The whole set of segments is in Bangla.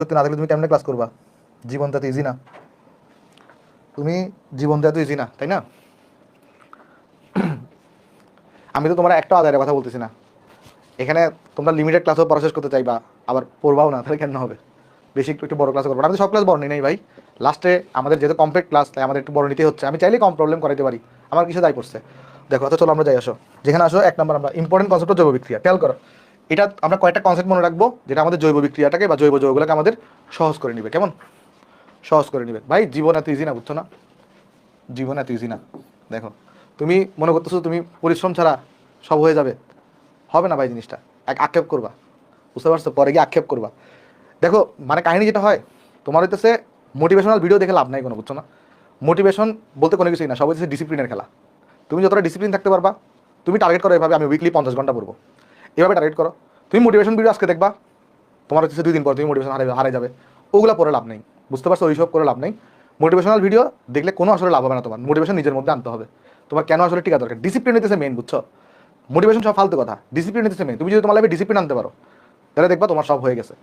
করতে না থাকলে তুমি কেমনে ক্লাস করবা? জীবনটা তো ইজি না। তুমি জীবনটা তো ইজি না, তাই না? আমি তো তোমার একটা আদায়ের কথা বলতেছি না। এখানে তোমরা লিমিটেড ক্লাসও পড়া শেষ করতে চাইবা, আবার পড়বাও না, তাহলে কেন হবে? বেশি একটু একটু বড় ক্লাস করব। আমি সব ক্লাস বড় নিই ভাই। লাস্টে আমাদের যেহেতু কমপ্লিট ক্লাস তাই আমাদের একটু বড় নিতে হচ্ছে। আমি চাইলেই কম প্রবলেম করাইতে পারি। আমার কিছু দায় পড়ছে দেখো তো চলো আমরা যাই, আসো। যেখানে আসো, এক নম্বর আমরা। ইম্পর্টেন্ট কনসেপ্ট জৈব বিক্রিয়া। টেল করো। এটা আমরা কয়েকটা কনসেপ্ট মনে রাখব, যেটা আমাদের জৈব বিক্রিয়াটাকে বা জৈব জৈবগুলোকে আমাদের সহজ করে নিবে। কেমন? সহজ করে নিবে। ভাই, জীবন এত ইজি না, বুঝছ না? জীবন এত ইজি না। দেখো, তুমি মনে করতেছো তুমি পরিশ্রম ছাড়া সব হয়ে যাবে। হবে না ভাই জিনিসটা। এক আক্ষেপ করবা। বুঝতে পারছ? পরে গিয়ে আক্ষেপ করবা। দেখো মানে কাহিনী যেটা হয়, তোমার হইতেছে মোটিভেশনাল ভিডিও দেখে লাভ নাই কোনো, বুঝছ না? মোটিভেশন বলতে কোনো কিছুই না, সব হচ্ছে ডিসিপ্লিনের খেলা। তুমি যতটা ডিসিপ্লিন থাকতে পারবা, তুমি টার্গেট করো এভাবে, আমি উইকলি পঞ্চাশ ঘণ্টা পড়ব। এভাবে টার্গেট করো। তুমি মোটিভেশন ভিডিও আজকে দেখবা, তোমার হচ্ছে দুই দিন পর তুমি মোটিভেশন হারে হারে যাবে। ওগুলো পরে লাভ নেই। বুঝতে পারছ? ওইসব করে লাভ নেই। মোটিভেশনাল ভিডিও দেখলে কোনো আসলে লাভ হবে না তোমার। মোটিভেশন নিজের মধ্যে আনতে হবে। তোমার কেন আসলে টিকা দরকার? ডিসিপ্লিন হইতেছে মেন বুঝছ? মোটিভেশন সব ফালতু কথা। ডিসিপ্লিন হইতেছে মেন তুমি যদি তোমার লাইফে ডিসিপ্লিন আনতে পারো, তাহলে দেখবা তোমার সব হয়ে গেছে।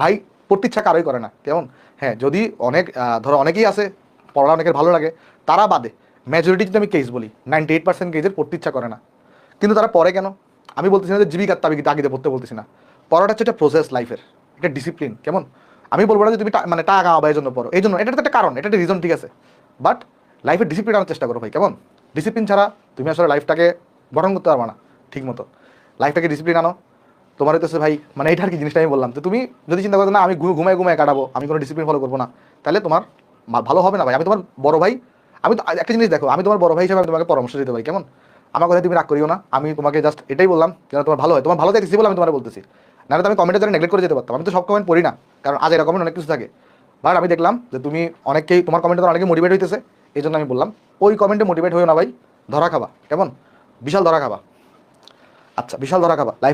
ভাই পড়তে ইচ্ছা কারোই করে না। কেমন? হ্যাঁ যদি অনেক ধরো অনেকেই আছে পড়া অনেকের ভালো লাগে, তারা বাদে। মেজরিটি যদি আমি কেস বলি নাইনটি এইট পার্সেন্ট কেসের পড়তে ইচ্ছা করে না। কিন্তু তারা পড়ে কেন? আমি বলতেছি না যে জীবিকার তাবিকে তাগিদে পড়তে বলতেছি না। পড়াটা হচ্ছে একটা প্রসেস লাইফের একটা ডিসিপ্লিন কেমন? আমি বলব না যে তুমি মানে টাকা কামাবা এই জন্য পড়ো। এই জন্য এটা তো একটা কারণ এটা একটা রিজন ঠিক আছে। বাট লাইফের ডিসিপ্লিন আনার চেষ্টা করো ভাই, কেমন? ডিসিপ্লিন ছাড়া তুমি আসলে লাইফটাকে গঠন করতে পারবে না, ঠিক মতো। লাইফটাকে ডিসিপ্লিন আনো। তোমার হইতেছে ভাই মানে এইটার কি জিনিসটা আমি বললাম। তো তুমি যদি চিন্তা করো না, আমি ঘুমায় ঘুমায় কাটাবো, আমি কোনো ডিসিপ্লিন ফলো করব না, তাহলে তোমার ভালো হবে না ভাই। আমি তোমার বড় ভাই, আমি তো, একটা জিনিস দেখো, আমি তোমার বড় ভাই হিসেবে আমি তোমাকে পরামর্শ দিতে পারি, কেমন? আমার কথা তুমি রাগ করিও না। আমি তোমাকে জাস্ট এটাই বললাম, যেন তোমার ভালো হয়। তোমার ভালো দেখেছি বলে আমি তোমার বলতেছি। নাহলে তো আমি কমেন্টে যারা নেগলেক্ট করে যেতে পারতাম। আমি তো সব কমেন্ট পড়ি না, কারণ আজ এরকম অনেক কিছু থাকে। বাট আমি দেখলাম যে তুমি অনেকেই তোমার কমেন্টে অনেকে মোটিভেট হইতেছে। এই জন্য আমি বললাম, ওই কমেন্টে মোটিভেট হইও না ভাই, ধরা খাবা। কেমন? বিশাল ধরা খাবা। আচ্ছা বিশাল ধরা খাবা।